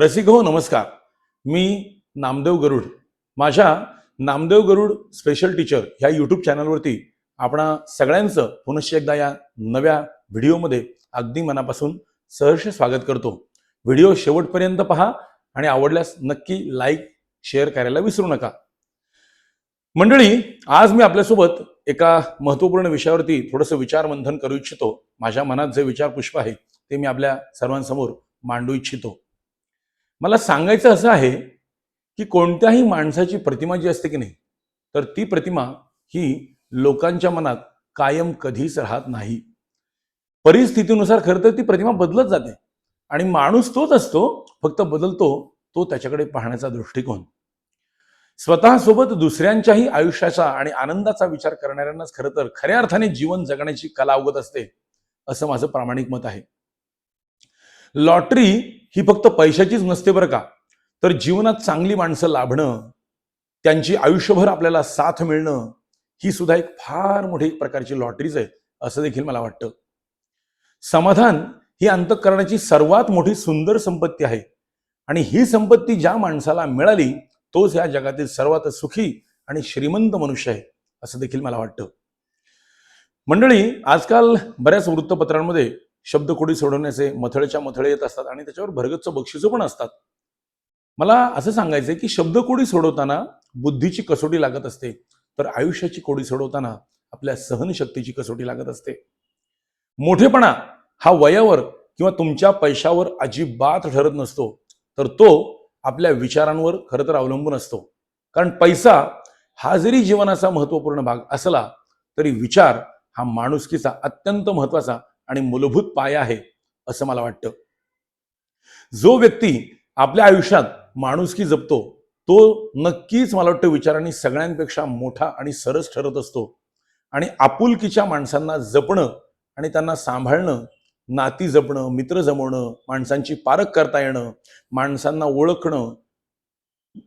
रसिक हो नमस्कार. मी नामदेव गरुड. माझ्या नामदेव गरुड स्पेशल टीचर ह्या यूट्यूब चॅनलवरती आपणा सगळ्यांचं पुनश्च एकदा या नव्या व्हिडिओमध्ये अगदी मनापासून सहर्ष स्वागत करतो. व्हिडिओ शेवटपर्यंत पहा आणि आवडल्यास नक्की लाईक शेअर करायला विसरू नका. मंडळी आज मी आपल्यासोबत एका महत्त्वपूर्ण विषयावरती थोडंसं विचारमंथन करू इच्छितो. माझ्या मनात जे विचार पुष्प आहे ते मी आपल्या सर्वांसमोर मांडू इच्छितो. मला सांगायचं असं आहे की कोणत्याही माणसाची प्रतिमा जी असते की नाही तर ती प्रतिमा ही लोकांच्या मनात कायम कधीच राहत नाही. परिस्थितीनुसार खरं तर ती प्रतिमा बदलत जाते आणि माणूस तोच असतो फक्त बदलतो तो त्याच्याकडे पाहण्याचा दृष्टिकोन. स्वतःसोबत दुसऱ्यांच्याही आयुष्याचा आणि आनंदाचा विचार करणाऱ्यांनाच खरं तर खऱ्या अर्थाने जीवन जगण्याची कला अवगत असते असं माझं प्रामाणिक मत आहे. लॉटरी ही फक्त पैशाचीच नसते बरं का. तर जीवनात चांगली माणसं लाभणं त्यांची आयुष्यभर आपल्याला साथ मिळणं ही सुद्धा एक फार मोठी प्रकारची लॉटरीच आहे असं देखील मला वाटतं. समाधान ही अंतःकरणाची सर्वात मोठी सुंदर संपत्ती आहे. आणि ही संपत्ती ज्या माणसाला मिळाली तोच या जगातील सर्वात सुखी आणि श्रीमंत मनुष्य आहे असं देखील मला वाटतं. मंडळी आजकाल बऱ्याच वृत्तपत्रांमध्ये शब्दकोडी सोडवण्याचे मथळच्या मथळे येत असतात आणि त्याच्यावर भरगतचं बक्षिसं पण असतात. मला असं सांगायचंय की शब्दकोडी सोडवताना बुद्धीची कसोटी लागत असते तर आयुष्याची कोडी सोडवताना आपल्या सहनशक्तीची कसोटी लागत असते. मोठेपणा हा वयावर किंवा तुमच्या पैशावर अजिबात ठरत नसतो तर तो आपल्या विचारांवर खरं तर अवलंबून असतो. कारण पैसा हा जरी जीवनाचा महत्त्वपूर्ण भाग असला तरी विचार हा माणुसकीचा अत्यंत महत्त्वाचा आणि मूलभूत पाया आहे असं मला वाटतं. जो व्यक्ती आपल्या आयुष्यात माणुसकी जपतो तो नक्कीच मला वाटतं विचारांनी सगळ्यांपेक्षा मोठा आणि सरस ठरत असतो. आणि आपुलकीच्या माणसांना जपणं आणि त्यांना सांभाळणं नाती जपणं मित्र जमवणं माणसांची पारख करता येणं माणसांना ओळखणं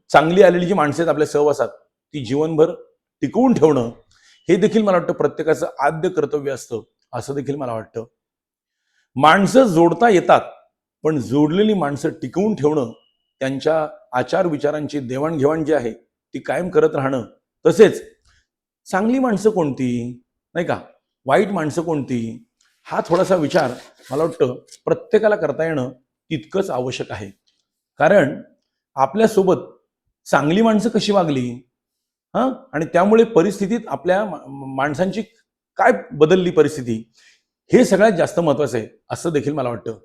चांगली आलेली जी माणसं आहेत आपल्या सहवासात ती जीवनभर टिकवून ठेवणं हे देखील मला वाटतं प्रत्येकाचं आद्य कर्तव्य असतं. असं देखील मला वाटतं. माणसं जोडता येतात पण जोडलेली माणसं टिकवून ठेवणं त्यांच्या आचार विचारांची देवाणघेवाण जी आहे ती कायम करत राहणं तसेच चांगली माणसं कोणती? नाही का? वाईट माणसं कोणती? हा थोडासा विचार मला वाटतं प्रत्येकाला करता येणं तितकंच आवश्यक आहे. कारण आपल्यासोबत चांगली माणसं कशी वागली? हां? आणि त्यामुळे परिस्थितीत आपल्या मा- माणसांची काय बदलली परिस्थिती? हे सगळ्यात जास्त महत्वाचं आहे असं देखील मला वाटतं.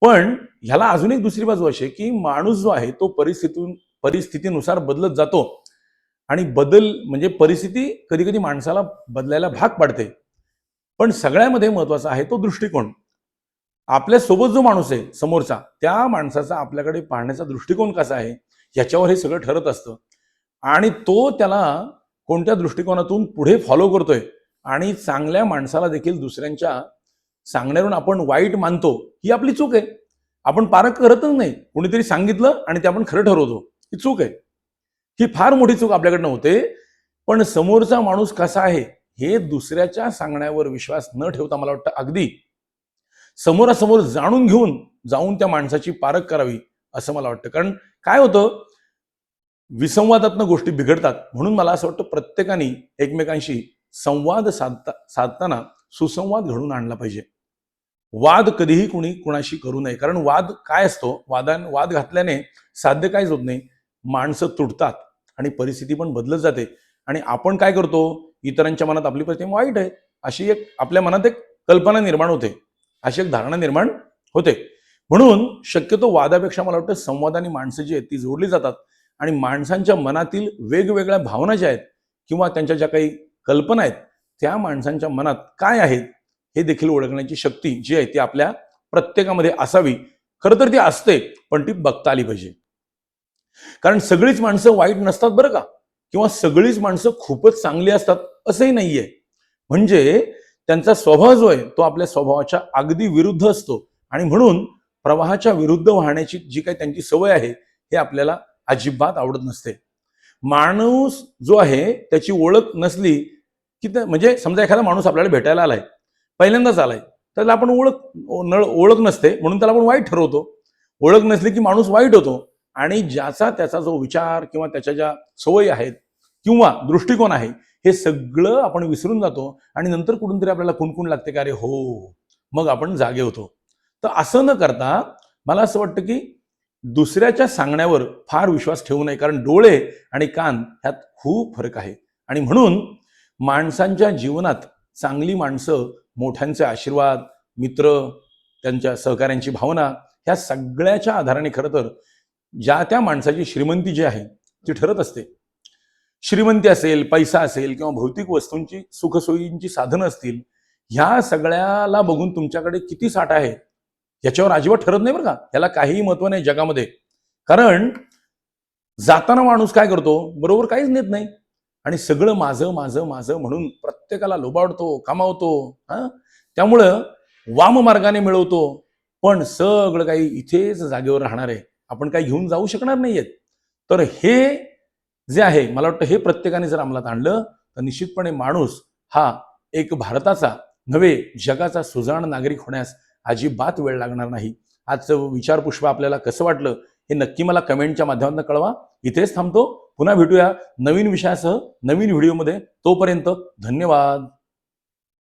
पण ह्याला अजून एक दुसरी बाजू अशी आहे की माणूस जो आहे तो परिस्थितीतून परिस्थितीनुसार बदलत जातो. आणि बदल म्हणजे परिस्थिती कधी कधी माणसाला बदलायला भाग पाडते. पण सगळ्यामध्ये महत्त्वाचा आहे तो दृष्टिकोन. आपल्यासोबत जो माणूस आहे समोरचा त्या माणसाचा आपल्याकडे पाहण्याचा दृष्टिकोन कसा आहे याच्यावर हे सगळं ठरत असतं. आणि तो त्याला कोणत्या दृष्टिकोनातून पुढे फॉलो करतोय आणि चांगल्या माणसाला देखील दुसऱ्यांच्या सांगण्यावरून आपण वाईट मानतो ही आपली चूक आहे. आपण पारख करतच नाही. कोणीतरी सांगितलं आणि ते आपण खरं ठरवतो. ही चूक आहे. ही फार मोठी चूक आपल्याकडनं होते. पण समोरचा माणूस कसा आहे हे दुसऱ्याच्या सांगण्यावर विश्वास न ठेवता मला वाटतं अगदी समोरासमोर जाणून घेऊन जाऊन त्या माणसाची पारख करावी असं मला वाटतं. कारण काय होतं विसंवादातनं गोष्टी बिघडतात. म्हणून मला असं वाटतं प्रत्येकाने एकमेकांशी संवाद साधता साधताना सुसंवाद घडून आणला पाहिजे. वाद कधीही कुणी कुणाशी करू नये. कारण वाद काय असतो? वादान वाद घातल्याने साध्य काहीच होत नाही. माणसं तुटतात आणि परिस्थिती पण बदलत जाते. आणि आपण काय करतो? इतरांच्या मनात आपली परिस्थिती वाईट आहे. अशी एक आपल्या मनात एक कल्पना निर्माण होते. अशी एक धारणा निर्माण होते. म्हणून शक्यतो वादापेक्षा मला वाटतं संवाद आणि माणसं जी आहेत ती जोडली जातात. आणि माणसांच्या मनातील वेगवेगळ्या भावना ज्या आहेत किंवा त्यांच्या ज्या काही कल्पना आहेत त्या माणसांच्या मनात काय आहेत हे देखील ओळखण्याची शक्ती जी आहे ती आपल्या प्रत्येकामध्ये असावी. खरं तर ती असते पण ती बघता आली पाहिजे. कारण सगळीच माणसं वाईट नसतात बरं का? किंवा सगळीच माणसं खूपच चांगली असतात असंही नाहीये. म्हणजे त्यांचा स्वभाव जो आहे तो आपल्या स्वभावाच्या अगदी विरुद्ध असतो. आणि म्हणून प्रवाहाच्या विरुद्ध वाहण्याची जी काही त्यांची सवय आहे हे आपल्याला अजिबात आवडत नसते. माणूस जो आहे त्याची ओळख नसली की म्हणजे समजा एखादा माणूस आपल्याला भेटायला आलाय पहिल्यांदाच आलाय त्याला आपण ओळख नळ ओळख नसते म्हणून त्याला आपण वाईट ठरवतो. ओळख नसली की माणूस वाईट होतो. आणि ज्याचा त्याचा जो विचार किंवा त्याच्या ज्या सवयी आहेत किंवा दृष्टिकोन आहे हे सगळं आपण विसरून जातो आणि नंतर कुठून तरी आपल्याला कुणकुण लागते का अरे हो मग आपण जागे होतो. तर असं न करता मला असं वाटतं की दुसऱ्याच्या सांगण्यावर फार विश्वास ठेवू नये कारण डोळे आणि कान ह्यात खूप फरक आहे. आणि म्हणून माणसांच्या जीवनात चांगली माणसं मोठ्यांचे आशीर्वाद मित्र त्यांच्या सहकाऱ्यांची भावना ह्या सगळ्याच्या आधाराने खरं तर ज्या त्या माणसाची श्रीमंती जी आहे ती ठरत असते. श्रीमंती असेल पैसा असेल किंवा भौतिक वस्तूंची सुखसोयींची साधनं असतील ह्या सगळ्याला बघून तुमच्याकडे किती साठा आहे याच्यावर अजिबात ठरत नाही बरं का. याला काहीही महत्त्व नाही जगामध्ये. कारण जाताना माणूस काय करतो? बरोबर काहीच नेत नाही. आणि सगळं माझं माझं माझं म्हणून प्रत्येकाला लोबावडतो कामावतो हा? त्यामुळं वाममार्गाने मिळवतो. पण सगळं काही इथेच जागेवर राहणार आहे. आपण काही घेऊन जाऊ शकणार नाहीयेत. तर हे जे आहे मला वाटतं हे प्रत्येकाने जर अंमलात आणलं तर निश्चितपणे माणूस हा एक भारताचा नव्हे जगाचा सुजाण नागरिक होण्यास अजिबात वेळ लागणार नाही. आजचं विचारपुष्प आपल्याला कसं वाटलं हे नक्की मला कमेंटच्या माध्यमातून कळवा. इथेच थांबतो. पुन्हा भेटूया नवीन विषयासह नवीन व्हिडिओमध्ये. तोपर्यंत धन्यवाद.